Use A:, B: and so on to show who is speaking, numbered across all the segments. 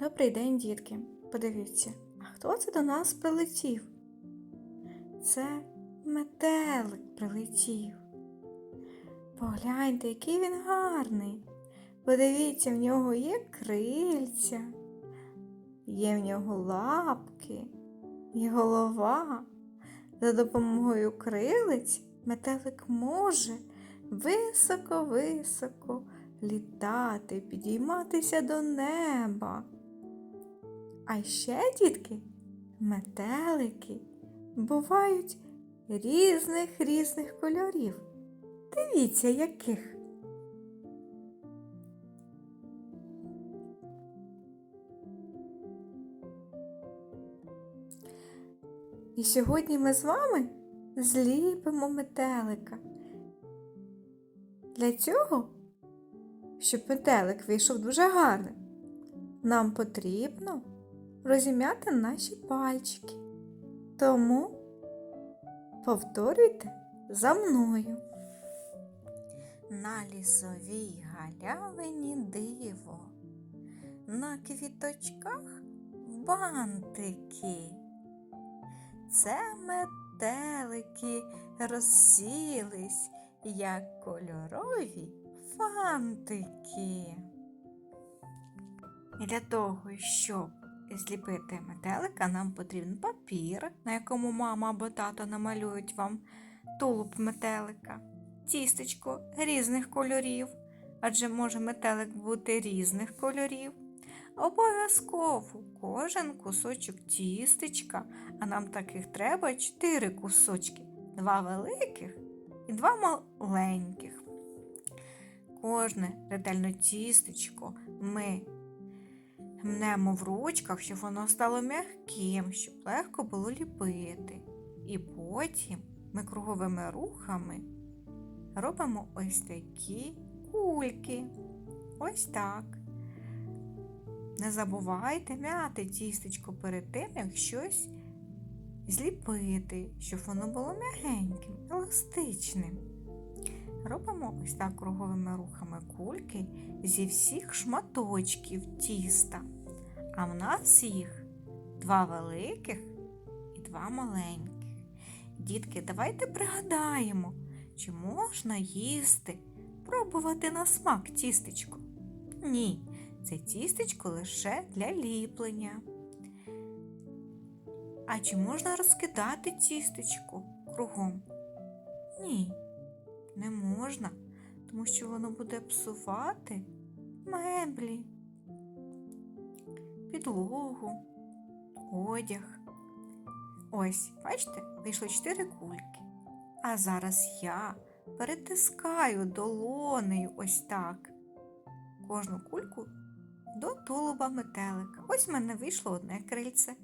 A: Добрий день, дітки. Подивіться, а хто це до нас прилетів? Це метелик прилетів. Погляньте, який він гарний. Подивіться, в нього є крильця, є в нього лапки і голова. За допомогою крилиць метелик може високо-високо літати, підійматися до неба. А ще, дітки, метелики бувають різних різних кольорів. Дивіться, яких. І сьогодні ми з вами зліпимо метелика. Для цього, щоб метелик вийшов дуже гарним, нам потрібно розім'яти наші пальчики. Тому повторюйте за мною. На лісовій галявині диво, на квіточках бантики. Це метелики розсілись, як кольорові фантики. Для того, щоб зліпити метелика, нам потрібен папір, на якому мама або тато намалюють вам тулуб метелика, тістечко різних кольорів, адже може метелик бути різних кольорів. Обов'язково кожен кусочок тістечка, а нам таких треба 4 кусочки, два великих і два маленьких. Кожне ретельно тістечко ми мнемо в ручках, щоб воно стало м'яким, щоб легко було ліпити. І потім ми круговими рухами робимо ось такі кульки. Ось так. Не забувайте м'яти тістечко перед тим, як щось зліпити, щоб воно було м'ягеньким, еластичним. Робимо ось так круговими рухами кульки зі всіх шматочків тіста. А в нас їх два великих і два маленьких. Дітки, давайте пригадаємо, чи можна їсти, пробувати на смак тістечко. Ні, це тістечко лише для ліплення. А чи можна розкидати тістечко кругом? Ні, не можна, тому що воно буде псувати меблі, підлогу, одяг. Ось, бачите, вийшло чотири кульки. А зараз я перетискаю долонею ось так. Кожну кульку до тулуба метелика. Ось в мене вийшло одне крильце.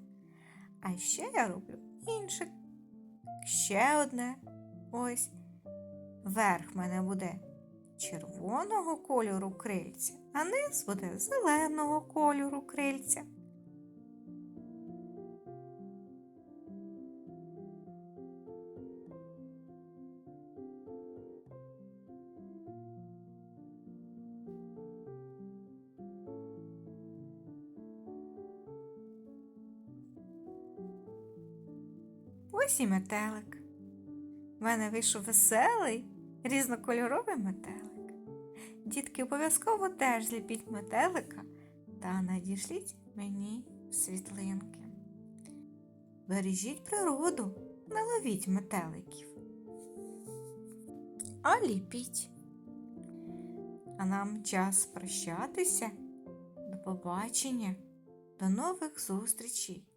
A: А ще я роблю інше. Ще одне. Ось. Верх мене буде червоного кольору крильця, а низ буде зеленого кольору крильця. Ось і метелик. У мене вийшов веселий, різнокольоровий метелик. Дітки обов'язково теж зліпіть метелика та надішліть мені світлинки. Бережіть природу, не ловіть метеликів. А ліпіть. А нам час прощатися. До побачення, до нових зустрічей!